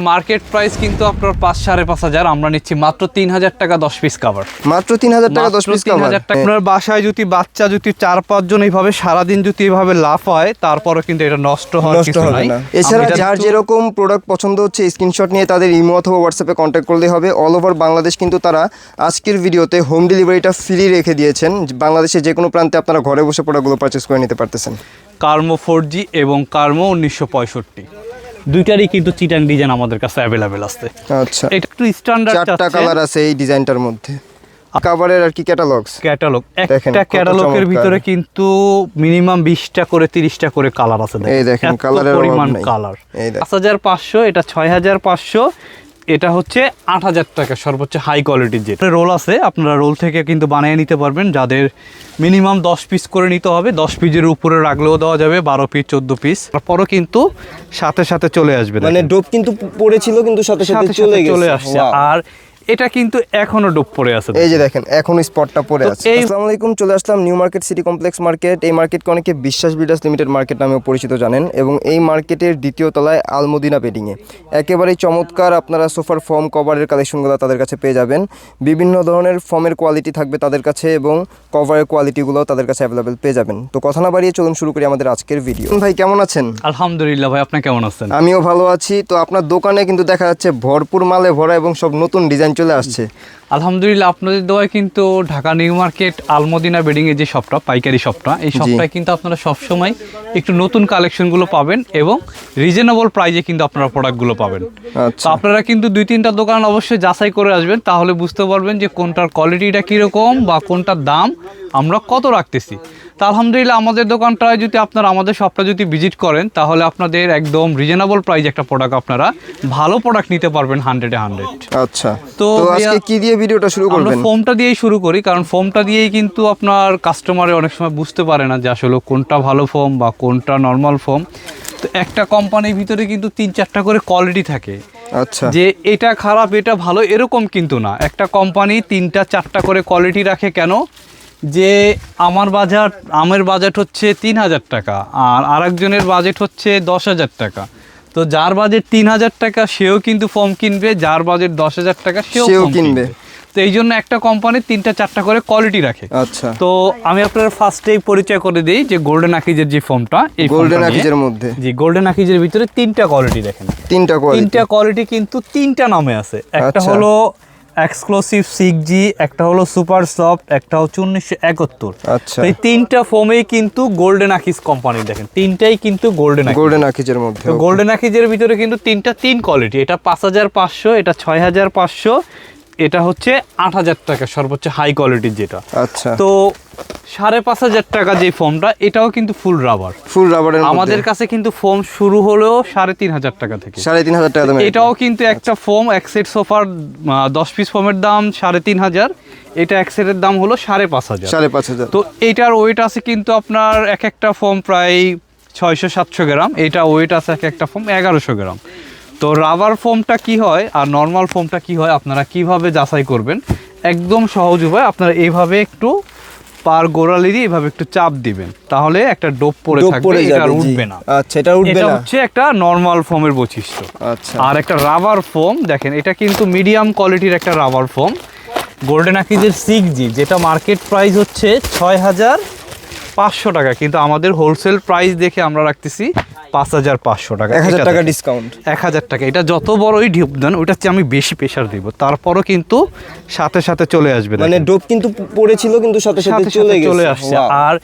Market price কিন্তু আপনার পাঁচ সাড়ে পাঁচ হাজার আমরা নিচ্ছি মাত্র তিন হাজার টাকা দশ পিস কাভার মাত্র তিন হাজার টাকা দশ পিস কাভার আপনার বাসায় যদি বাচ্চা যদি চার পাঁচ জন এইভাবে সারাদিন যদি এইভাবে লাফ হয় তারপরে কিন্তু এটা নষ্ট হওয়ার নষ্ট হবে না। এছাড়া যার যেরকম প্রোডাক্ট পছন্দ হচ্ছে স্ক্রিনশট নিয়ে তাদের ইমো অথবা হোয়াটসঅ্যাপে কন্ট্যাক্ট করলে হবে। অল ওভার বাংলাদেশ কিন্তু তারা আজকের ভিডিওতে হোম ডেলিভারিটা ফ্রি রেখে দিয়েছেন। বাংলাদেশের যে কোনো প্রান্তে আপনারা ঘরে বসে প্রোডাক্টগুলো পারচেস করে নিতে পারতেছেন। কার্মো ফোর জি এবং কার্মো উনিশশো পঁয়ষট্টি। দুইটারই কিন্তু চিটাং ডিজাইন আমাদের কাছে অ্যাভেলেবেল আছে। আচ্ছা। এটা একটু স্ট্যান্ডার্ড চারটা কালার আছে এই ডিজাইনটার মধ্যে। কাভারের আর কি ক্যাটালগস ক্যাটালগ একটা ক্যাটালগের ভিতরে কিন্তু মিনিমাম বিশটা করে তিরিশটা করে কালার আছে এই দেখেন, কালারের পরিমাণ কালার এই দেখেন। পাঁচ হাজার পাঁচশো এটা ছয় হাজার পাঁচশো। এটা হচ্ছে আট হাজার টাকা সর্বোচ্চ হাই কোয়ালিটির যেটা রোল আছে আপনারা রোল থেকে কিন্তু বানিয়ে নিতে পারবেন। যাদের মিনিমাম দশ পিস করে নিতে হবে দশ পিসের উপরে রাখলেও দেওয়া যাবে বারো পিস চোদ্দ পিস তারপরও কিন্তু সাথে সাথে চলে আসবে মানে। ডোপ কিন্তু পড়েছিল কিন্তু সাথে সাথে সাথে চলে চলে আসছে। আর এটা কিন্তু এখনও ডুব পড়ে আছে এই যে দেখেন এখন স্পটটা পড়ে আছে। আসসালামু আলাইকুম চলে আসলাম new market city complex market এই মার্কেটকে অনেকে বিশ্বাস বিল্ডার্স লিমিটেড মার্কেট নামেও পরিচিত জানেন এবং এই মার্কেটের দ্বিতীয় তলায় আলমদিনা বেডিংয়ে একেবারেই চমৎকার আপনারা সোফার ফর্ম কভারের কালেকশনগুলো তাদের কাছে পেয়ে যাবেন। বিভিন্ন ধরনের ফর্মের কোয়ালিটি থাকবে তাদের কাছে এবং কভারের কোয়ালিটিগুলো তাদের কাছে অ্যাভেলেবেল পেয়ে যাবেন। তো কথা না বাড়িয়ে চলুন শুরু করি আমাদের আজকের ভিডিও ভাই কেমন আছেন? আলহামদুলিল্লাহ ভাই আপনি কেমন আছেন? আমিও ভালো আছি। তো আপনার দোকানে কিন্তু দেখা যাচ্ছে ভরপুর মালে ভরা এবং সব নতুন ডিজাইন চলে আসছে। আলহামদুলিল্লাহ আপনাদের দোয়ায় কিন্তু Dhaka new market Almadina bedding এর যে শপটা পাইকারি শপটা এই শপটায় কিন্তু আপনারা সবসময় একটু নতুন কালেকশনগুলো পাবেন এবং রিজনেবল প্রাইজে কিন্তু আপনারা প্রোডাক্টগুলো পাবেন। তো আচ্ছা আপনারা কিন্তু দুই তিনটা দোকান অবশ্যই যাচাই করে আসবেন তাহলে বুঝতে পারবেন যে কোনটার কোয়ালিটিটা কীরকম বা কোনটার দাম আমরা কত রাখতেছি। তা আলহামদুলিল্লাহ আমাদের দোকানটায় যদি আপনারা আমাদের শপটা যদি ভিজিট করেন তাহলে আপনাদের একদম রিজনেবল প্রাইজ একটা প্রোডাক্ট আপনারা ভালো প্রোডাক্ট নিতে পারবেন হান্ড্রেডে হান্ড্রেড আচ্ছা। তো তো আজকে কি দিয়ে ভিডিওটা শুরু আমরা করবেন। ফোমটা দিয়েই শুরু করি কারণ ফোমটা দিয়েই কিন্তু আপনার কাস্টমারে অনেক সময় বুঝতে পারে না যে আসলে কোনটা ভালো ফোম বা কোনটা নর্মাল ফোম তো একটা কোম্পানির ভিতরে কিন্তু তিন চারটা করে কোয়ালিটি থাকে। আচ্ছা। যে এটা খারাপ এটা ভালো এরকম কিন্তু না। একটা কোম্পানি তিনটা চারটা করে কোয়ালিটি রাখে কেন? যে আমার বাজার আমের বাজেট হচ্ছে তিন হাজার টাকা আর আরেকজনের বাজেট হচ্ছে দশ হাজার টাকা। তো যার বাজেট তিন হাজার টাকা সেও কিন্তু ফর্ম কিনবে যার বাজেট দশ হাজার টাকা সেও কিনবে। তো এই জন্য একটা কোম্পানি তিনটা চারটা করে কোয়ালিটি রাখে। আচ্ছা। তো আমি আপনার ফার্স্টেই পরিচয় করে দিই যে গোল্ডেন আকিজের যে ফর্মটা এই গোল্ডেন আকিজের মধ্যে? জি গোল্ডেন আকিজের ভিতরে তিনটা কোয়ালিটি দেখেন। তিনটা কোয়ালিটি তিনটা কোয়ালিটি কিন্তু তিনটা নামে আছে। একটা আচ্ছা। হলো এক্সক্লুসিভ সিক্স জি একটা হলো সুপার সফট একটা হচ্ছে উনিশশো একাত্তর। আচ্ছা। এই তিনটা ফোমেই কিন্তু গোল্ডেন আকিজ কোম্পানি দেখেন। তিনটাই কিন্তু গোল্ডেন গোল্ডেন আকিজের মধ্যে গোল্ডেন আকিজের ভিতরে কিন্তু তিনটা তিন কোয়ালিটি এটা পাঁচ হাজার পাঁচশো এটা ছয় হাজার পাঁচশো এটা হচ্ছে আট হাজার টাকা সর্বোচ্চ হাই কোয়ালিটির যেটা। আচ্ছা। তো সাড়ে পাঁচ হাজার টাকা যে ফোমটা এটাও কিন্তু ফুল রাবার ফুল রাবার আমাদের কাছে কিন্তু ফোম শুরু হলেও সাড়ে তিন হাজার টাকা থেকে। সাড়ে তিন হাজার টাকা এটাও কিন্তু একটা ফোম এক সেট সোফার দশ পিস ফোমের দাম সাড়ে তিন হাজার। এটা এক সেটের দাম হলো সাড়ে পাঁচ হাজার। সাড়ে পাঁচ হাজার। তো এইটার ওয়েট আছে কিন্তু আপনার এক একটা ফোম প্রায় ছয়শো সাতশো গ্রাম। এটা ওয়েট আছে এক একটা ফোম এগারোশো গ্রাম। তো রাবার ফোমটা কি হয় আর নর্মাল ফোমটা কি হয় আপনারা কীভাবে যাচাই করবেন? একদম সহজ উপায় আপনারা এইভাবে একটু পার গোড়ালিরই এইভাবে একটু চাপ দিবেন। তাহলে একটা ডোপ পড়ে থাকবে এটা আর উঠবে না। আচ্ছা এটা উঠবে এটা না? হচ্ছে একটা নর্মাল ফোমের বৈশিষ্ট্য। আচ্ছা। আর একটা রাবার ফোম দেখেন এটা কিন্তু মিডিয়াম কোয়ালিটির একটা রাবার ফোম গোল্ডেন আকিজের সিক্স জি যেটা মার্কেট প্রাইস হচ্ছে ছয় হাজার পাঁচশো টাকা কিন্তু আমাদের হোলসেল প্রাইস দেখে আমরা রাখতেছি পাঁচ হাজার পাঁচশো টাকা। এক হাজার টাকা ডিসকাউন্ট এক হাজার টাকা। এটা যত বড়ই ঢিপ দেন ওইটার চেয়ে আমি বেশি প্রেশার দিব। তারপরও কিন্তু সাথে সাথে চলে আসবে মানে। ডোপ কিন্তু পড়েছিল কিন্তু সাথে সাথে সাথে চলে চলে আসছে। আর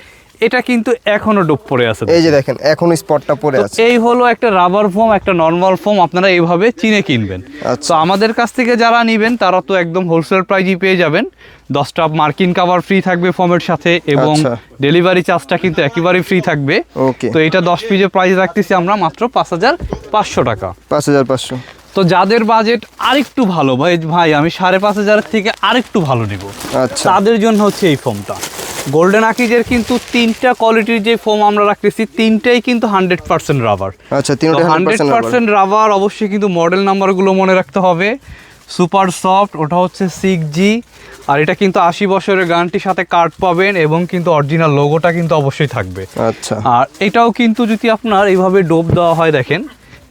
এটা কিন্তু এখনও ডোপ পড়ে আছে এই যে দেখেন এখন স্পটটা পড়ে আছে। এই হলো একটা রাবার ফোম একটা নর্মাল ফোম আপনারা এইভাবে চিনে কিনবেন। আচ্ছা। তো আমাদের কাছ থেকে যারা নেবেন তারা তো একদম হোলসেল প্রাইজই পেয়ে যাবেন। দশটা মার্কিন কাভার ফ্রি থাকবে ফোমের সাথে এবং আচ্ছা। ডেলিভারি চার্জটা কিন্তু একেবারেই ফ্রি থাকবে। ওকে তো এটা দশ পিসের প্রাইস রাখতেছি আমরা মাত্র পাঁচ হাজার পাঁচশো টাকা। পাঁচ হাজার পাঁচশো। তো যাদের বাজেট আরেকটু ভালো ভাই ভাই আমি সাড়ে পাঁচ হাজারের থেকে আরেকটু ভালো নিব। আচ্ছা। তাদের জন্য হচ্ছে এই ফোমটা গোল্ডেন আকিজের কিন্তু তিনটা কোয়ালিটির যে ফোম আমরা রাখতেছি তিনটাই কিন্তু হান্ড্রেড পার্সেন্ট রাবার আচ্ছা তিনটা হান্ড্রেড পার্সেন্ট রাবার অবশ্যই কিন্তু মডেল নাম্বারগুলো মনে রাখতে হবে। সুপার সফট ওটা হচ্ছে সিক্স জি আর এটা কিন্তু আশি বছরের গ্যারান্টির সাথে কার্ড পাবেন এবং কিন্তু অরিজিনাল লোগোটা কিন্তু অবশ্যই থাকবে। আচ্ছা। আর এটাও কিন্তু যদি আপনার এইভাবে ডোপ দেওয়া হয় দেখেন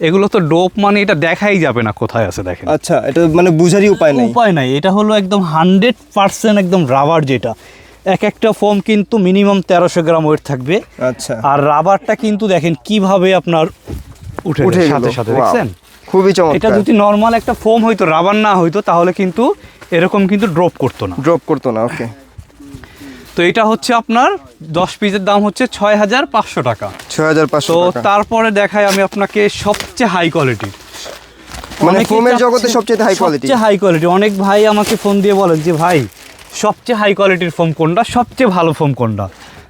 এগুলো তো ডোপ মানে এটা দেখাই যাবে না কোথায় আছে দেখেন। আচ্ছা এটা মানে বুঝারই উপায় নেই। উপায় নাই এটা হলো একদম হান্ড্রেড পার্সেন্ট একদম রাবার যেটা। এক একটা ফোম কিন্তু মিনিমাম তেরোশো গ্রাম ওয়েট থাকবে। আচ্ছা। আর রাবারটা কিন্তু দেখেন কীভাবে আপনার উঠে উঠে সাথে সাথে দেখছেন? খুবই চমৎকার। এটা যদি নর্মাল একটা ফোম হইতো রাবার না হইতো তাহলে কিন্তু এরকম কিন্তু ড্রপ করতো না। ড্রপ করতো না ওকে তো এটা হচ্ছে আপনার দশ পিসের দাম হচ্ছে ছয় হাজার পাঁচশো টাকা। ছয় হাজার পাঁচশো তো তারপরে দেখাই আমি আপনাকে সবচেয়ে হাই কোয়ালিটির মানে ফোমের জগতে সবচেয়ে হাই কোয়ালিটি সবচেয়ে হাই কোয়ালিটি অনেক ভাই আমাকে ফোন দিয়ে বলেন যে ভাই সবচেয়ে হাই কোয়ালিটির ফোম কোনটা সবচেয়ে ভালো ফোম কোনটা?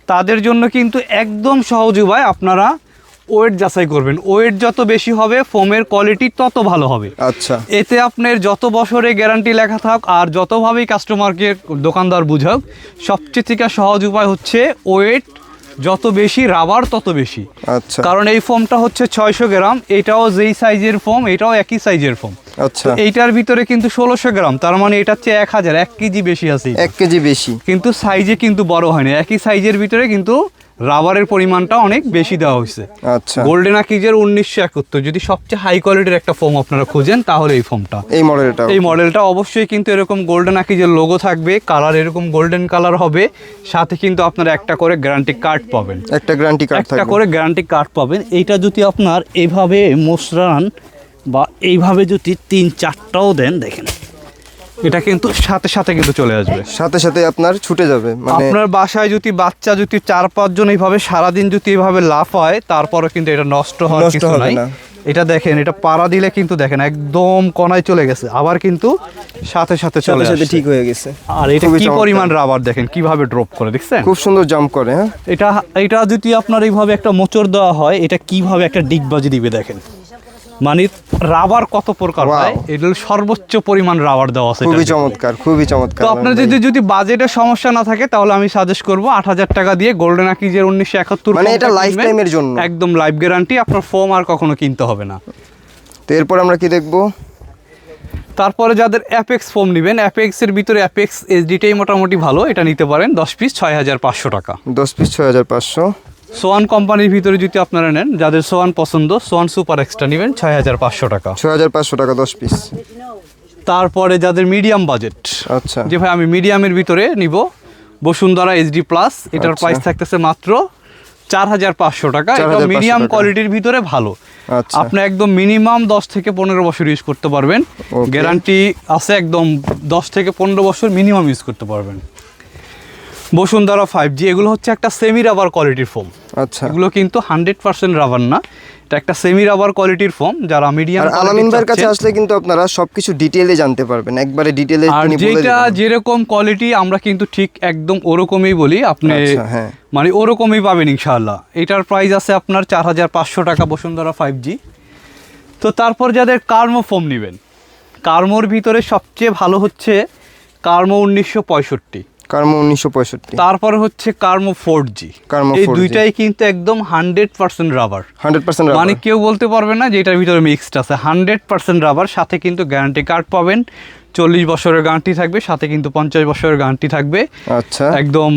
তাদের জন্য কিন্তু একদম সহজ উপায় আপনারা ওয়েট যাচাই করবেন। ওয়েট যত বেশি হবে ফোমের কোয়ালিটি তত ভালো হবে। আচ্ছা। এতে আপনার যত বছরে গ্যারান্টি লেখা থাক আর যতভাবেই কাস্টমারকে দোকানদার বুঝাক সবচেয়ে থেকে সহজ উপায় হচ্ছে ওয়েট যত বেশি রাবার তত বেশি। আচ্ছা। কারণ এই ফোমটা হচ্ছে ছয়শো গ্রাম এটাও যেই সাইজের ফোম এটাও একই সাইজের ফোম। আচ্ছা। এইটার ভিতরে কিন্তু ষোলোশো গ্রাম তার মানে এটা হচ্ছে এক হাজার এক কেজি বেশি আছে। এক কেজি বেশি। কিন্তু সাইজে কিন্তু বড় হয়নি একই সাইজের ভিতরে কিন্তু রাবারের পরিমাণটা অনেক বেশি দেওয়া হয়েছে। আচ্ছা। গোল্ডেন আকিজের উনিশশো একাত্তর। যদি সবচেয়ে হাই কোয়ালিটির একটা ফোম আপনারা খুঁজেন তাহলে এই ফোমটা এই মডেলটা এই মডেলটা অবশ্যই কিন্তু এরকম গোল্ডেন আকিজের লোগো থাকবে। কালার এরকম গোল্ডেন কালার হবে। সাথে কিন্তু আপনারা একটা করে গ্যারান্টি কার্ড পাবেন। একটা গ্যারান্টি কার্ড একটা করে গ্যারান্টি কার্ড পাবেন। এইটা যদি আপনার এইভাবে মোসরান বা এইভাবে যদি তিন চারটাও দেন দেখেন। এটা কিন্তু সাথে সাথে কিন্তু চলে আসবে। সাথে সাথে আপনার ছুটে যাবে মানে আপনার বাসায় যদি বাচ্চা যদি চার পাঁচজন এইভাবে সারাদিন যদি এইভাবে লাফ হয় তারপরে কিন্তু এটা নষ্ট হওয়ার কিছু নাই। এটা দেখেন এটা পাড়া দিলে কিন্তু দেখেন একদম কনায় চলে গেছে। আবার কিন্তু সাথে সাথে চলে সাথে সাথে ঠিক হয়ে গেছে। আর এটা কি। পরিমাণ রাবার দেখেন কীভাবে ড্রপ করে দেখছেন? খুব সুন্দর জাম্প করে হ্যাঁ। এটা এটা যদি আপনার এইভাবে একটা মোচড় দেওয়া হয় এটা কীভাবে একটা ডিগবাজি দিবে দেখেন। মানে রাবার কত প্রকার হয় এটা সর্বোচ্চ পরিমাণ রাবার দেওয়া আছে খুবই চমৎকার খুবই চমৎকার। তো আপনার যদি যদি বাজেটের সমস্যা না থাকে তাহলে আমি সাজেস্ট করব আট হাজার টাকা দিয়ে গোল্ডেন আকিজের উনিশশো একাত্তর মানে এটা lifetime এর জন্য। একদম লাইফ গ্যারান্টি আপনার ফোম আর কখনো কিনতে হবে না। তো এরপর আমরা কি দেখব? তারপরে যাদের অ্যাপেক্স ফোম নেবেন অ্যাপেক্সের ভিতরে অ্যাপেক্স এইচডিটাই মোটামুটি ভালো এটা নিতে পারেন দশ পিস ছয় হাজার পাঁচশো টাকা। দশ পিস ছয় হাজার পাঁচশো। সোয়ান কোম্পানির ভিতরে যদি আপনারা নেন যাদের সোয়ান পছন্দ সোয়ান সুপার এক্সট্রা নেবেন ছয় হাজার পাঁচশো টাকা। ছয় হাজার পাঁচশো টাকা দশ পিস। তারপরে যাদের মিডিয়াম বাজেট আচ্ছা। যে ভাই আমি মিডিয়ামের ভিতরে নিব বসুন্ধরা এইচডি প্লাস এটার আচ্ছা। প্রাইস থাকতেছে মাত্র চার হাজার পাঁচশো টাকা। এটা 4,500 মিডিয়াম কোয়ালিটির ভিতরে ভালো। আচ্ছা। আপনি একদম মিনিমাম দশ থেকে পনেরো বছর ইউজ করতে পারবেন। গ্যারান্টি আছে একদম দশ থেকে পনেরো বছর মিনিমাম ইউজ করতে পারবেন। বসুন্ধরা ফাইভ জি এগুলো হচ্ছে একটা সেমি রাবার কোয়ালিটির ফোম আচ্ছা। এগুলো কিন্তু হান্ড্রেড পার্সেন্ট রাবার না। এটা একটা সেমি রাবার কোয়ালিটির ফোম যারা মিডিয়াম আর আলামিন ভাইয়ের কাছে আসলে কিন্তু আপনারা সবকিছু ডিটেইলে জানতে পারবেন। একবারে ডিটেইলে আর যেটা যেরকম কোয়ালিটি আমরা কিন্তু ঠিক একদম ওরকমই বলি। আপনি আচ্ছা, হ্যাঁ। মানে ওরকমই পাবেন ইনশাআল্লাহ। এটার প্রাইস আছে আপনার চার হাজার পাঁচশো টাকা বসুন্ধরা ফাইভ জি তো তারপর যাদের কার্মো ফোম নেবেন কার্মোর ভিতরে সবচেয়ে ভালো হচ্ছে কার্মো উনিশশো পঁয়ষট্টি। কার্মো উনিশশো পঁয়ষট্টি। তারপর হচ্ছে কার্মো ফোর জি Carmo এই দুইটাই কিন্তু একদম hundred percent rubber. Hundred percent মানে কেউ বলতে পারবে না যে এটার ভিতরে মিক্সড আছে। হান্ড্রেড পার্সেন্ট রাবার সাথে কিন্তু গ্যারান্টি কার্ড পাবেন। চল্লিশ বছরের গ্যারান্টি থাকবে সাথে কিন্তু পঞ্চাশ বছরের গ্যারান্টি থাকবে। আচ্ছা। একদম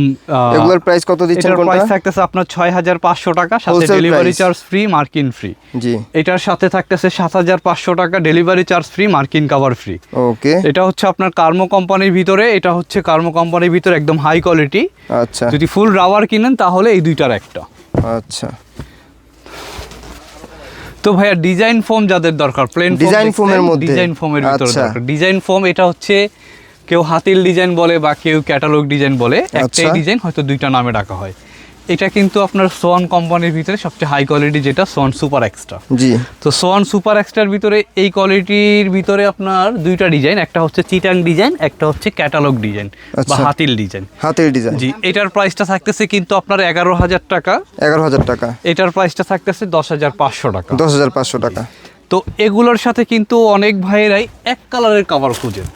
এগুলোর প্রাইস কত দিচ্ছেন প্রাইস থাকতেছে আপনার ছয় হাজার পাঁচশো টাকা সাথে ডেলিভারি চার্জ ফ্রি মার্কিন ফ্রি জি। এটার সাথে থাকতেছে সাত হাজার পাঁচশো টাকা ডেলিভারি চার্জ ফ্রি মার্কিন কাভার ফ্রি ওকে এটা হচ্ছে আপনার কার্মো কোম্পানির ভিতরে এটা হচ্ছে কার্মো কোম্পানির ভিতরে একদম হাই কোয়ালিটি আচ্ছা। যদি ফুল রাবার কিনেন তাহলে এই দুইটার একটা। আচ্ছা। তো ভাইয়া ডিজাইন ফোম যাদের দরকার প্লেন ডিজাইন ফোমের মধ্যে? ডিজাইন ফোমের ভিতরে আচ্ছা। দরকার ডিজাইন ফোম এটা হচ্ছে কেউ হাতিল ডিজাইন বলে বা কেউ ক্যাটালগ ডিজাইন বলে একটাই আচ্ছা। ডিজাইন হয়তো দুইটা নামে ডাকা হয় এটা কিন্তু আপনার সোয়ান কোম্পানির ভিতরে সবচেয়ে হাই কোয়ালিটি যেটা সোয়ান সুপার এক্সট্রা জি। তো সোয়ান সুপার এক্সট্রার ভিতরে এই কোয়ালিটির ভিতরে আপনার দুইটা ডিজাইন একটা হচ্ছে চিটাং ডিজাইন একটা হচ্ছে ক্যাটালগ ডিজাইন বা আচ্ছা। হাতিল ডিজাইন হাতের ডিজাইন জি এটার প্রাইসটা থাকতেছে কিন্তু আপনার এগারো হাজার টাকা। এগারো হাজার টাকা। এটার প্রাইসটা থাকতেছে দশ হাজার পাঁচশো টাকা। দশ হাজার পাঁচশো টাকা। তো এগুলোর সাথে কিন্তু অনেক ভাইয়েরাই এক কালারের কাভার খুঁজেন।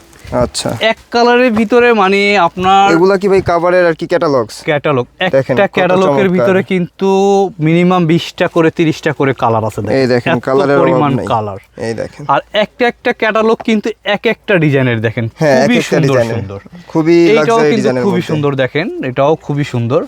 আচ্ছা। এক কালারের ভিতরে মানে আপনার এগুলা কি ভাই কাভারের আর কি ক্যাটালগস ক্যাটালগ একটা ক্যাটালগের ভিতরে কিন্তু মিনিমাম বিশটা করে তিরিশটা করে কালার আছে এই দেখেন কালারের পরিমাণ কালার এই দেখেন। আর একটা একটা ক্যাটালগ কিন্তু এক একটা ডিজাইনের দেখেন। হ্যাঁ খুবই সুন্দর সুন্দর। খুবই এইটাও কিন্তু খুবই সুন্দর দেখেন। এটাও খুবই সুন্দর।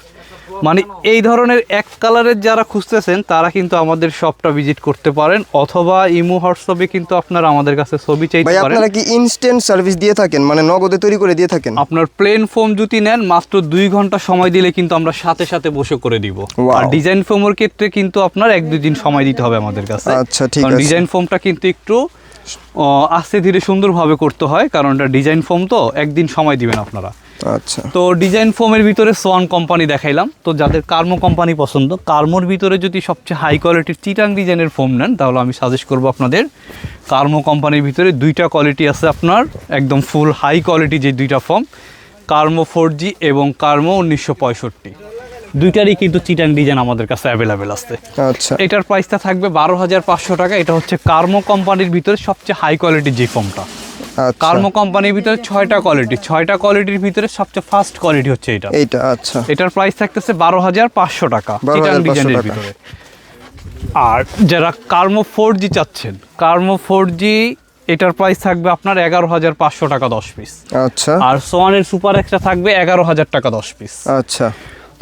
মানে এই ধরনের এক কালারের যারা খুঁজতেছেন তারা কিন্তু আমাদের শপটা ভিজিট করতে পারেন অথবা ইমো হোয়াটসঅ্যাপে কিন্তু আপনারা আমাদের কাছে ছবি চাইতে পারেন। আপনারা কি ইনস্ট্যান্ট সার্ভিস দিয়ে থাকেন? মানে নগদে তৈরি করে দিয়ে থাকেন? আপনার প্লেন ফোম যদি নেন মাত্র দুই ঘণ্টা সময় দিলে কিন্তু আমরা সাথে সাথে বসে করে দিব। আর ডিজাইন ফোমের ক্ষেত্রে কিন্তু আপনার এক দুই দিন সময় দিতে হবে আমাদের কাছে। আচ্ছা, ঠিক আছে। ডিজাইন ফোমটা কিন্তু একটু আস্তে ধীরে সুন্দরভাবে করতে হয় কারণ এটা ডিজাইন ফোম তো একদিন সময় দিবেন আপনারা। আচ্ছা। তো ডিজাইন ফোমের ভিতরে সোয়ান কোম্পানি দেখাইলাম। তো যাদের কার্মো কোম্পানি পছন্দ কার্মোর ভিতরে যদি সবচেয়ে হাই কোয়ালিটির চিটাং ডিজাইনের ফোম নেন তাহলে আমি সাজেস্ট করব আপনাদের কার্মো কোম্পানির ভিতরে দুইটা কোয়ালিটি আছে আপনার একদম ফুল হাই কোয়ালিটি যে দুইটা ফোম কার্মো ফোর জি এবং কার্মো উনিশশো পঁয়ষট্টি। দুইটারই কিন্তু চিটাং ডিজাইন আমাদের কাছে অ্যাভেলেবেল আছে। আচ্ছা। এটার প্রাইসটা থাকবে বারো হাজার পাঁচশো টাকা। এটা হচ্ছে কার্মো কোম্পানির ভিতরে সবচেয়ে হাই কোয়ালিটির যে ফোমটা। কার্মো কোম্পানির ভিতরে ছয়টা কোয়ালিটি ছয়টা কোয়ালিটির ভিতরে সবচেয়ে ফার্স্ট কোয়ালিটি হচ্ছে এটা। এইটা আচ্ছা। এটার প্রাইস থাকতেছে বারো হাজার পাঁচশো টাকা 12,500 ডিজাইনের ভিতরে। আর যারা কার্মো ফোর জি চাচ্ছেন কার্মো ফোর জি এটার প্রাইস থাকবে আপনার এগারো হাজার পাঁচশো টাকা দশ পিস আচ্ছা। আর সোয়ানের সুপার এক্সট্রা থাকবে এগারো হাজার টাকা দশ পিস আচ্ছা।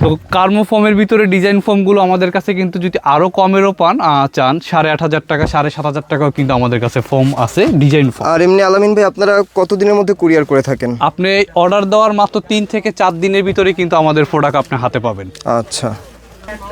তো কার্মো ফোমের ভিতরে ডিজাইন ফোমগুলো আমাদের কাছে কিন্তু যদি আরও কমেরও পান চান সাড়ে আট হাজার টাকা সাড়ে সাত হাজার টাকাও কিন্তু আমাদের কাছে ফোম আছে ডিজাইন ফোম। আর এমনি আলামিন ভাই আপনারা কতদিনের মধ্যে কুরিয়ার করে থাকেন? আপনি অর্ডার দেওয়ার মাত্র তিন থেকে চার দিনের ভিতরে কিন্তু আমাদের প্রোডাক্ট আপনি হাতে পাবেন। আচ্ছা।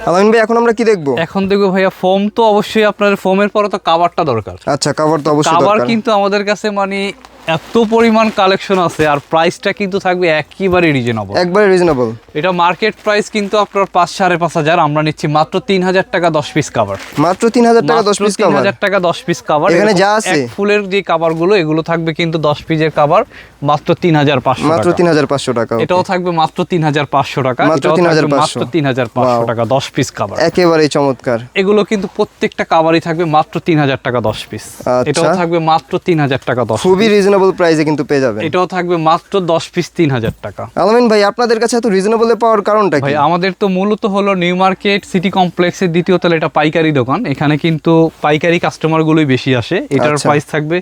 আলামিন ভাই এখন আমরা কি দেখব? এখন দেখব ভাইয়া ফোম তো অবশ্যই আপনার ফোমের পরে তো কাভারটা দরকার। আচ্ছা কভার তো অবশ্যই কাভার কিন্তু আমাদের কাছে মানে এত পরিমাণ কালেকশন আছে আর প্রাইসটা কিন্তু থাকবে একেবারে রিজনেবল একবারে রিজনেবল এটা মার্কেট প্রাইস কিন্তু আপনার পাঁচ সাড়ে পাঁচ হাজার আমরা নিচ্ছি মাত্র তিন হাজার টাকা দশ পিস কাভার মাত্র তিন হাজার টাকা দশ পিস তিন হাজার টাকা দশ পিস কাভার এখানে যা আছে? ফুলের যে কাভারগুলো এগুলো থাকবে কিন্তু দশ পিসের কাভার মাত্র তিন হাজার পাঁচশো মাত্র তিন হাজার পাঁচশো টাকা এটাও থাকবে মাত্র তিন হাজার পাঁচশো টাকা মাত্র থাকবে 3,500 মাত্র তিন হাজার পাঁচশো টাকা দশ পিস কাভার একেবারেই চমৎকার। এগুলো কিন্তু প্রত্যেকটা কাভারই থাকবে মাত্র তিন হাজার টাকা দশ পিস আচ্ছা। এটাও থাকবে মাত্র তিন হাজার টাকা দশ খুবই রিজনেবল প্রাইসে কিন্তু পেয়ে যাবেন। এটাও থাকবে মাত্র দশ পিস তিন হাজার টাকা। আলামিন ভাই আপনাদের কাছে এত রিজনেবলে পাওয়ার কারণটা কি? ভাই আমাদের তো মূলত হলো নিউ মার্কেট সিটি কমপ্লেক্সের দ্বিতীয় তলা এটা পাইকারি দোকান। এখানে কিন্তু পাইকারি কাস্টমারগুলোই বেশি আসে। এটার আচ্ছা। প্রাইস থাকবে।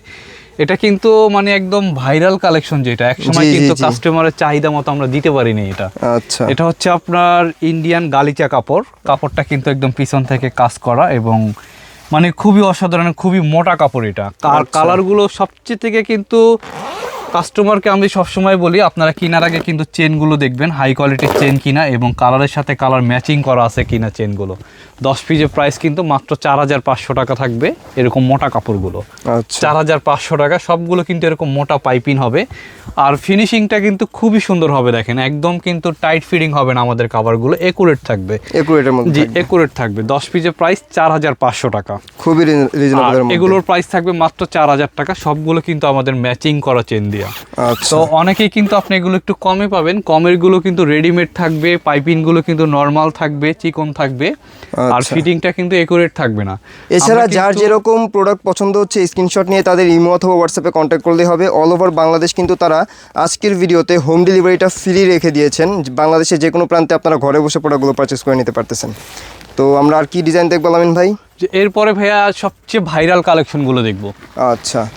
এটা কিন্তু মানে একদম ভাইরাল কালেকশন যেটা একসময় কিন্তু কাস্টমারের চাহিদা মতো আমরা দিতে পারিনি এটা। আচ্ছা। এটা হচ্ছে আপনার ইন্ডিয়ান গালিচা কাপড়। কাপড়টা কিন্তু একদম পিছন থেকে কাজ করা এবং মানে খুবই অসাধারণ খুবই মোটা কাপড় এটা আর আচ্ছা। কালারগুলো সবচেয়ে থেকে কিন্তু কাস্টমারকে আমি সবসময় বলি আপনারা কেনার আগে কিন্তু চেনগুলো দেখবেন হাই কোয়ালিটির চেন কিনা এবং কালারের সাথে কালার ম্যাচিং করা আছে কিনা চেনগুলো দশ পিজের প্রাইস কিন্তু মাত্র চার হাজার পাঁচশো টাকা থাকবে এরকম মোটা কাপড়গুলো। আচ্ছা। চার হাজার পাঁচশো টাকা সবগুলো কিন্তু এরকম মোটা পাইপিং হবে। আর ফিনিশিংটা কিন্তু খুবই সুন্দর হবে দেখেন। একদম কিন্তু টাইট ফিটিং হবে না আমাদের কাভারগুলো একুরেট থাকবে। একুরেটের মধ্যে জি একুরেট থাকবে। দশ পিসের প্রাইস চার হাজার পাঁচশো টাকা। খুবই এগুলোর প্রাইস থাকবে মাত্র চার হাজার টাকা সবগুলো কিন্তু আমাদের ম্যাচিং করা চেন দিয়া। আচ্ছা। তো অনেকেই কিন্তু আপনি এগুলো একটু কমে পাবেন। কমেরগুলো কিন্তু রেডিমেড থাকবে পাইপিংগুলো কিন্তু নর্মাল থাকবে চিকন থাকবে। আর আচ্ছা। ফিটিংটা কিন্তু একুরেট থাকবে না। এছাড়া যার যেরকম প্রোডাক্ট পছন্দ হচ্ছে স্ক্রিনশট নিয়ে তাদের ইমো অথবা হোয়াটসঅ্যাপে কন্ট্যাক্ট করলে হবে। অল ওভার বাংলাদেশ কিন্তু তারা আজকের ভিডিওতে হোম ডেলিভারিটা ফ্রি রেখে দিয়েছেন। বাংলাদেশের যে কোনো প্রান্তে আপনারা ঘরে বসে প্রোডাক্টগুলো পারচেস করে নিতে পারতেছেন। তো আমরা আর কি ডিজাইন দেখব আলামিন ভাই? এরপরে ভাইয়া সবচেয়ে ভাইরাল কালেকশনগুলো দেখব। আচ্ছা।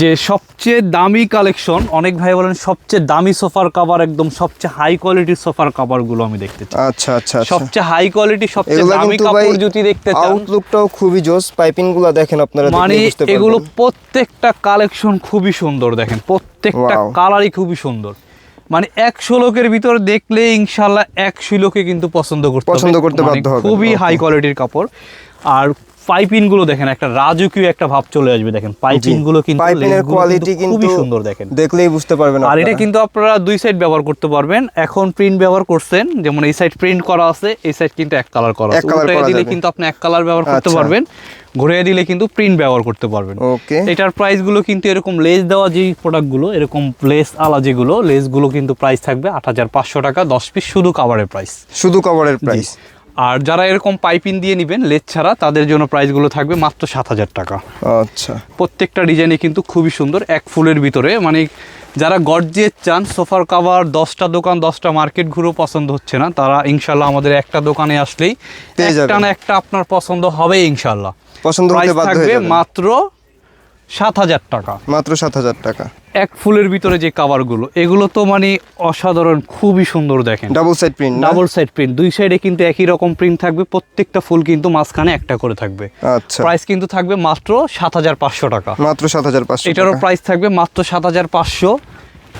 যে সবচেয়ে দামি কালেকশন অনেক ভাই বলেন সবচেয়ে দামি সোফার কাভার একদম সবচেয়ে হাই কোয়ালিটির সোফার কাভারগুলো আমি দেখতে চাই। আচ্ছা আচ্ছা আচ্ছা। সবচেয়ে হাই কোয়ালিটি সবচেয়ে দামি কাপড় যদি দেখতে চান। আউটলুকটাও খুবই জোস পাইপিংগুলো দেখেন আপনারা মানে এগুলো প্রত্যেকটা কালেকশন খুবই সুন্দর দেখেন প্রত্যেকটা কালারই খুবই সুন্দর। মানে একশো লোকের ভিতরে দেখলে ইনশাল্লাহ একশো লোকে কিন্তু পছন্দ করতে পছন্দ করতে মানে বাধ্য হবেন, খুবই হাই কোয়ালিটির কাপড়। আর পাইপিংগুলো দেখেন একটা রাজকীয় একটা ভাব চলে আসবে দেখেন। পাইপিংগুলো কিন্তু লেসগুলো কোয়ালিটি কিন্তু খুবই সুন্দর দেখেন। দেখলেই বুঝতে পারবেন আর এটা কিন্তু আপনারা দুই সাইড ব্যবহার করতে পারবেন। এখন প্রিন্ট ব্যবহার করছেন যেমন এই সাইড প্রিন্ট করা আছে এই সাইড কিন্তু এক কালার করা আছে। দিলে কিন্তু আপনি এক কালার ব্যবহার করতে আচ্ছা। পারবেন ঘুরিয়ে দিলে কিন্তু প্রিন্ট ব্যবহার করতে পারবেন। ওকে এটার প্রাইসগুলো কিন্তু এরকম লেস দেওয়া যে প্রোডাক্টগুলো এরকম লেস আলা যেগুলো লেসগুলো কিন্তু প্রাইস থাকবে আট হাজার পাঁচশো টাকা দশ পিস শুধু কাভারের প্রাইস শুধু কভারের প্রাইস আর যারা এরকম পাইপিং দিয়ে নেবেন লেস ছাড়া তাদের জন্য প্রাইসগুলো থাকবে মাত্র সাত হাজার টাকা। আচ্ছা। প্রত্যেকটা ডিজাইনই কিন্তু খুবই সুন্দর এক ফুলের ভিতরে। মানে যারা গর্জিয়ে চান সোফার কাভার দশটা দোকান দশটা মার্কেট ঘুরেও পছন্দ হচ্ছে না তারা ইনশাল্লাহ আমাদের একটা দোকানে আসলেই একটা না একটা আপনার পছন্দ হবে ইনশাল্লাহ। পছন্দ থাকবে মাত্র সাত হাজার টাকা। মাত্র সাত হাজার টাকা। এক ফুলের ভিতরে যে কাভারগুলো এগুলো তো মানে অসাধারণ খুবই সুন্দর দেখেন। Double side print double side print দুই সাইডে কিন্তু একই রকম প্রিন্ট থাকবে প্রত্যেকটা ফুল কিন্তু মাঝখানে একটা করে থাকবে। আচ্ছা। প্রাইস কিন্তু থাকবে মাত্র সাত হাজার পাঁচশো টাকা। মাত্র সাত হাজার পাঁচশো এটারও প্রাইস থাকবে মাত্র সাত হাজার পাঁচশো।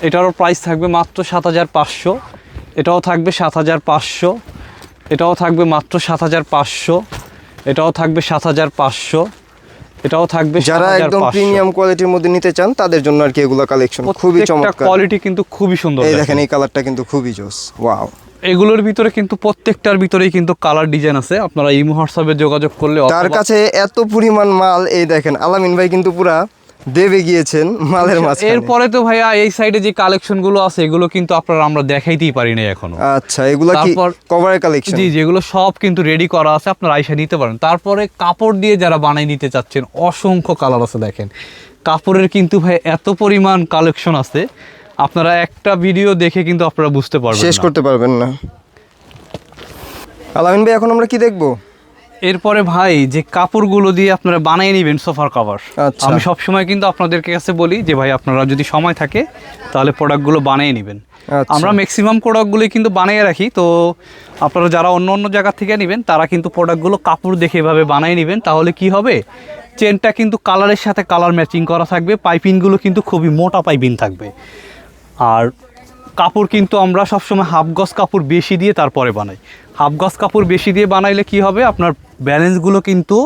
এটারও প্রাইস থাকবে মাত্র সাত হাজার পাঁচশো। এটাও থাকবে সাত হাজার পাঁচশো। এটাও থাকবে মাত্র সাত হাজার পাঁচশো। এটাও থাকবে সাত হাজার পাঁচশো। এটাও থাকবে যারা একদম প্রিমিয়াম কোয়ালিটির মধ্যে নিতে চান তাদের জন্য আর কি এগুলো কালেকশন খুবই চমৎকার। কোয়ালিটি কিন্তু খুবই সুন্দর এই দেখেন। এই কালারটা কিন্তু খুবই জোস। ওয়াও এগুলোর ভিতরে কিন্তু প্রত্যেকটার ভিতরেই কিন্তু কালার ডিজাইন আছে। আপনারা ইমো হোয়াটসঅ্যাপে যোগাযোগ করলে তার কাছে এত পরিমাণ মাল এই দেখেন আলামিন ভাই কিন্তু পুরা দেবে গিয়েছেন মালের মাঝখানে। এরপরে তো ভাইয়া এই সাইডে যে কালেকশনগুলো আছে এগুলো কিন্তু আপনারা আমরা দেখাইতেই পারি না এখনও। আচ্ছা এগুলো কি তারপর- কভারের কালেকশন জি যেগুলো সব কিন্তু রেডি করা আছে আপনারা আইসা নিতে পারেন। তারপরে কাপড় দিয়ে যারা বানাই নিতে চাচ্ছেন অসংখ্য কালার আছে দেখেন। কাপড়ের কিন্তু ভাই এত পরিমাণ কালেকশন আছে আপনারা একটা ভিডিও দেখে কিন্তু আপনারা বুঝতে পারবেন শেষ করতে পারবেন না। আলামিন ভাই এখন আমরা কি দেখব? এরপরে ভাই যে কাপড়গুলো দিয়ে আপনারা বানিয়ে নেবেন সোফার কভার আচ্ছা। আমি সব সময় কিন্তু আপনাদের কাছে বলি যে ভাই আপনারা যদি সময় থাকে তাহলে প্রোডাক্টগুলো বানিয়ে নেবেন। আচ্ছা। আমরা ম্যাক্সিমাম প্রোডাক্টগুলোই কিন্তু বানিয়ে রাখি তো আপনারা যারা অন্য অন্য জায়গা থেকে নেবেন তারা কিন্তু প্রোডাক্টগুলো কাপড় দেখে এভাবে বানিয়ে নেবেন তাহলে কি হবে? চেনটা কিন্তু কালারের সাথে কালার ম্যাচিং করা থাকবে পাইপিংগুলো কিন্তু খুবই মোটা পাইপিং থাকবে। আর কাপড় কিন্তু আমরা সবসময় হাফ গজ কাপড় বেশি দিয়ে তারপরে বানাই। হাফ গজ কাপড় বেশি দিয়ে বানাইলে কি হবে? আপনার ব্যালেন্সগুলো কিন্তু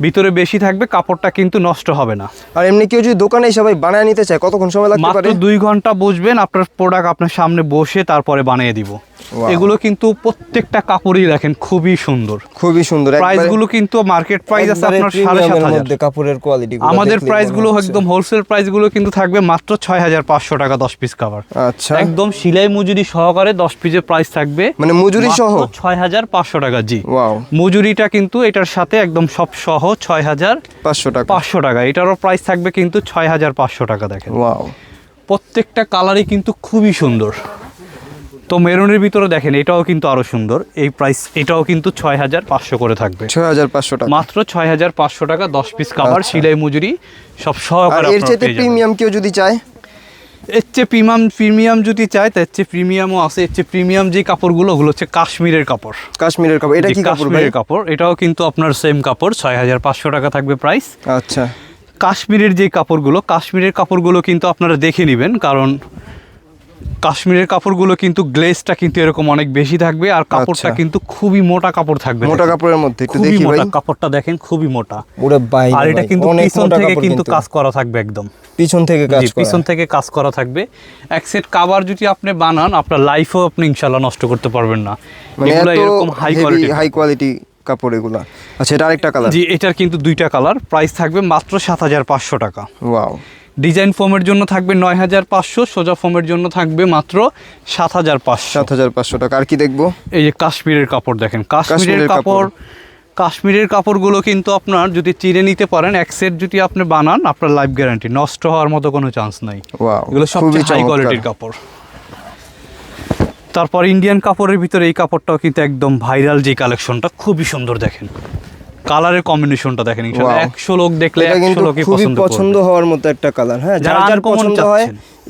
ভিতরে বেশি থাকবে কাপড়টা কিন্তু নষ্ট হবে না আর এমনি কেউ যদি দোকানে সবাই বানিয়ে নিতে চায় কতক্ষণ সময় লাগবে মাত্র দুই ঘণ্টা বসবেন আপনার প্রোডাক্ট আপনার সামনে বসে তারপরে বানিয়ে দিব. এগুলো কিন্তু প্রত্যেকটা কাপড়ই দেখেন খুবই সুন্দর। খুবই সুন্দর। প্রাইসগুলো কিন্তু মার্কেট প্রাইস আছে আপনার সাড়ে সাত হাজার। কাপড়ের কোয়ালিটি আমাদের প্রাইসগুলো একদম হোলসেল প্রাইসগুলো কিন্তু থাকবে মাত্র ছয় হাজার পাঁচশো টাকা দশ পিস কাভার আচ্ছা। একদম সিলাই মজুরি সহকারে দশ পিসের প্রাইস থাকবে। মানে মজুরি সহ? ছয় হাজার পাঁচশো টাকা জি। ওয়াও মজুরিটা কিন্তু এটার সাথে একদম সব সহ ছয় হাজার পাঁচশো টাকা। পাঁচশো টাকা। এটারও প্রাইস থাকবে কিন্তু ছয় হাজার পাঁচশো টাকা দেখেন। ওয়াও প্রত্যেকটা কালারই কিন্তু খুবই সুন্দর। তো মেরুনের ভিতরে দেখেন এটাও কিন্তু আরও সুন্দর। এই প্রাইস এটাও কিন্তু ছয় হাজার পাঁচশো করে থাকবে। ছয় হাজার পাঁচশো টাকা। মাত্র ছয় হাজার পাঁচশো টাকা দশ পিস কাভার আচ্ছা। সিলাই মজুরি সব সহকারে এর চেয়ে প্রিমিয়াম কেউ যদি চায়? এর চেয়ে প্রিমিয়াম প্রিমিয়াম যদি চায় তার চেয়ে প্রিমিয়ামও আছে। এর চেয়ে প্রিমিয়াম যে কাপড়গুলো ওগুলো হচ্ছে কাশ্মীরের কাপড়। কাশ্মীরের কাপড়। এটা কি কাশ্মীরের কাপড় এটাও কিন্তু আপনার সেম কাপড় ছয় হাজার পাঁচশো টাকা থাকবে প্রাইস আচ্ছা। কাশ্মীরের যে কাপড়গুলো কাশ্মীরের কাপড়গুলো কিন্তু আপনারা দেখে নেবেন কারণ কাশ্মীরের কাপড়গুলো কিন্তু গ্লেজটা কিন্তু এরকম অনেক বেশি থাকবে আর কাপড়টা আচ্ছা। কিন্তু খুবই মোটা কাপড় থাকবে মোটা কাপড়ের মধ্যে একটু দেখি ভাই। কাপড়টা দেখেন খুবই মোটা। ওরে ভাই আর এটা কিন্তু পিছন থেকে কিন্তু কাজ করা থাকবে একদম। পিছন থেকে কাজ করা। পিছন থেকে কাজ করা থাকবে। এক সেট কাবার যদি আপনি বানান আপনার লাইফও আপনি ইনশাল্লাহ নষ্ট করতে পারবেন না। মানে এগুলো এরকম হাই কোয়ালিটি হাই কোয়ালিটি কাপড় এগুলা। আচ্ছা এটা আরেকটা কালার জি এটার কিন্তু দুইটা কালার প্রাইস থাকবে মাত্র সাত হাজার পাঁচশো টাকা। ওয়াও ডিজাইন ফোমের জন্য থাকবে নয় হাজার পাঁচশো সোজা ফোমের জন্য থাকবে মাত্র সাত হাজার পাঁচশো। সাত হাজার পাঁচশো টাকা। আর কি দেখব? এই যে কাশ্মীরের কাপড় দেখেন। কাশ্মীরের কাপড়। কাশ্মীরের কাপড়গুলো কিন্তু আপনার যদি চিনে নিতে পারেন এক সেট যদি আপনি বানান আপনার লাইফ গ্যারান্টি নষ্ট হওয়ার মতো কোনো চান্স নাই। এগুলো সবচেয়ে হাই কোয়ালিটির কাপড়। তারপর ইন্ডিয়ান কাপড়ের ভিতরে এই কাপড়টাও কিন্তু একদম ভাইরাল যে কালেকশনটা খুবই সুন্দর দেখেন। কালারের কম্বিনেশনটা দেখেন ইনশাআল্লাহ। Wow. একশো লোক দেখলে এটা একশো কিন্তু লোকই খুবই পছন্দ পছন্দ হওয়ার মতো একটা কালার হ্যাঁ? যারা যার পছন্দ হয়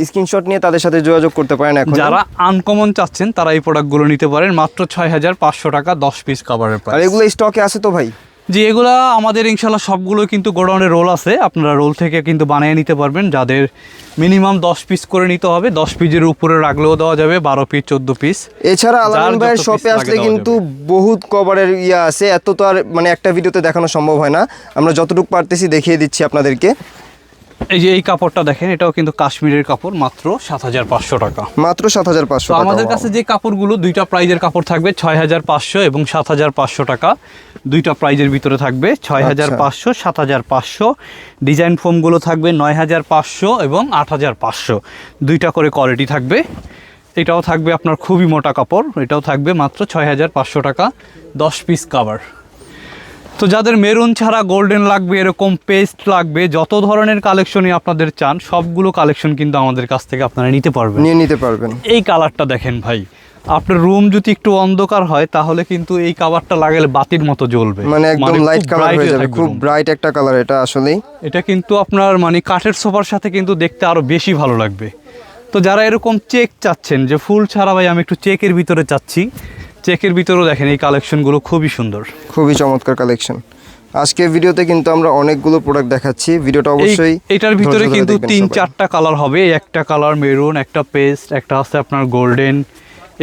স্ক্রিনশট নিয়ে তাদের সাথে যোগাযোগ করতে পারেন এখন। যারা আনকমন চাচ্ছেন তারা এই প্রোডাক্টগুলো নিতে পারেন। মাত্র ছয় হাজার পাঁচশো টাকা দশ পিস কাভারের আর প্রাইস এগুলো স্টকে আছে তো ভাই? যে এগুলা আমাদের ইনশাল্লাহ সবগুলো কিন্তু গোডাউনের রোল আছে। আপনারা রোল থেকে কিন্তু বানিয়ে নিতে পারবেন। যাদের মিনিমাম দশ পিস করে নিতে হবে দশ পিসের উপরে রাখলেও দেওয়া যাবে বারো পিস চোদ্দ পিস এছাড়া আলামিন ভাইয়ের শপে আসলে কিন্তু বহুত কভারের ইয়ে আছে। এত তো আর মানে একটা ভিডিওতে দেখানো সম্ভব হয় না। আমরা যতটুকু পারতেছি দেখিয়ে দিচ্ছি আপনাদেরকে। এই যে এই কাপড়টা দেখেন এটাও কিন্তু কাশ্মীরের কাপড় মাত্র সাত হাজার পাঁচশো টাকা। মাত্র সাত হাজার পাঁচশো আমাদের কাছে যে কাপড়গুলো দুইটা প্রাইজের কাপড় থাকবে ছয় হাজার পাঁচশো এবং সাত হাজার পাঁচশো টাকা। দুইটা প্রাইজের ভিতরে থাকবে ছয় হাজার আচ্ছা। পাঁচশো সাত হাজার পাঁচশো। ডিজাইন ফোমগুলো থাকবে নয় হাজার পাঁচশো এবং আট হাজার পাঁচশো। দুইটা করে কোয়ালিটি থাকবে। এটাও থাকবে আপনার খুবই মোটা কাপড় এটাও থাকবে মাত্র ছয় হাজার পাঁচশো টাকা দশ পিস কাভার তো যাদের মেরুন ছাড়া গোল্ডেন লাগবে এরকম পেস্ট লাগবে যত ধরনের কালেকশনই আপনাদের চান সবগুলো কালেকশন কিন্তু আমাদের কাছ থেকে আপনারা নিতে পারবেন। নিয়ে নিতে পারবেন। এই কালারটা দেখেন ভাই। আপনার রুম যদি একটু অন্ধকার হয় তাহলে কিন্তু এই কাভারটা লাগালে বাতির মতো জ্বলবে। মানে একদম লাইট কালার হয়ে যাবে। খুব ব্রাইট একটা কালার এটা আসলেই। এটা কিন্তু আপনার মানে কাঠের সোফার সাথে কিন্তু দেখতে আরও বেশি ভালো লাগবে। তো যারা এরকম চেক চাচ্ছেন যে ফুল ছাড়া ভাই আমি একটু চেকের ভিতরে চাচ্ছি চেকের ভিতরেও দেখেন এই কালেকশনগুলো খুবই সুন্দর। খুবই চমৎকার কালেকশন। আজকে ভিডিওতে কিন্তু আমরা অনেকগুলো প্রোডাক্ট দেখাচ্ছি। ভিডিওটা অবশ্যই এটার ভিতরে কিন্তু তিন চারটা কালার হবে। একটা কালার মেরুন একটা পেস্ট একটা আছে আপনার গোল্ডেন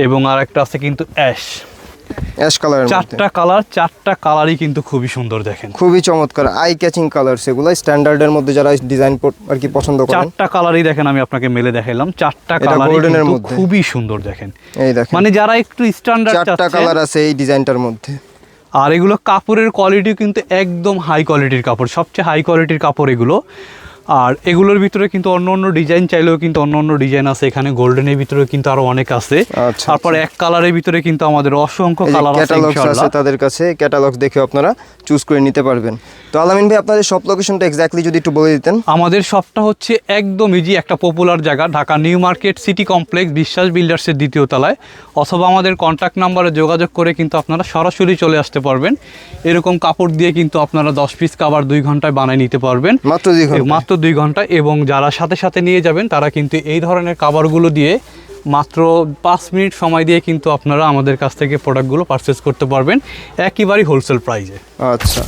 এবং আর একটা আছে কিন্তু অ্যাশ অ্যাশ মধ্যে। চারটা কালার চারটা কালারই কিন্তু খুবই সুন্দর দেখেন। খুবই চমৎকার। আই ক্যাচিং কালার সেগুলো স্ট্যান্ডার্ডের মধ্যে যারা ডিজাইন আর কি পছন্দ করেন। চারটা কালারই দেখেন আমি আপনাকে মেলে দেখাইলাম। চারটা কালারই এর মধ্যে। খুবই সুন্দর দেখেন। এই দেখেন। মানে যারা একটু স্ট্যান্ডার্ড চারটা কালার আছে এই ডিজাইনটার মধ্যে। আর এগুলো কাপড়ের কোয়ালিটি কিন্তু একদম হাই কোয়ালিটির কাপড়। সবচেয়ে হাই কোয়ালিটির কাপড় এগুলো। আর এগুলোর ভিতরে কিন্তু অন্য অন্য ডিজাইন চাইলেও কিন্তু অন্য অন্য ডিজাইন আছে। এখানে গোল্ডেনের ভিতরে কিন্তু আরও অনেক আছে। আচ্ছা, তারপর এক কালারের ভিতরে কিন্তু আমাদের অসংখ্য কালার আছে তাদের কাছে ক্যাটালগস দেখে আপনারা চুজ করে নিতে পারবেন। তো আলামিন ভাই আপনাদের সব লোকেশনটা এক্স্যাক্টলি যদি একটু বলে দিতেন। আমাদের শপটা হচ্ছে একদম ইজি একটা পপুলার জায়গা Dhaka new market city complex Biswas বিল্ডার্সের দ্বিতীয় তলায়। অথবা আমাদের কন্ট্যাক্ট নাম্বারে যোগাযোগ করে কিন্তু আপনারা সরাসরি চলে আসতে পারবেন। এরকম কাপড় দিয়ে কিন্তু আপনারা দশ পিস কাবার দুই ঘন্টায় বানিয়ে নিতে পারবেন। মাত্র মাত্র দুই ঘণ্টা এবং যারা সাথে সাথে নিয়ে যাবেন, তারা কিন্তু এই ধরনের কাভারগুলো দিয়ে মাত্র পাঁচ মিনিট সময় দিয়ে কিন্তু আপনারা আমাদের কাছ থেকে প্রোডাক্টগুলো পারচেস করতে পারবেন, একেবারেই হোলসেল প্রাইসে আচ্ছা।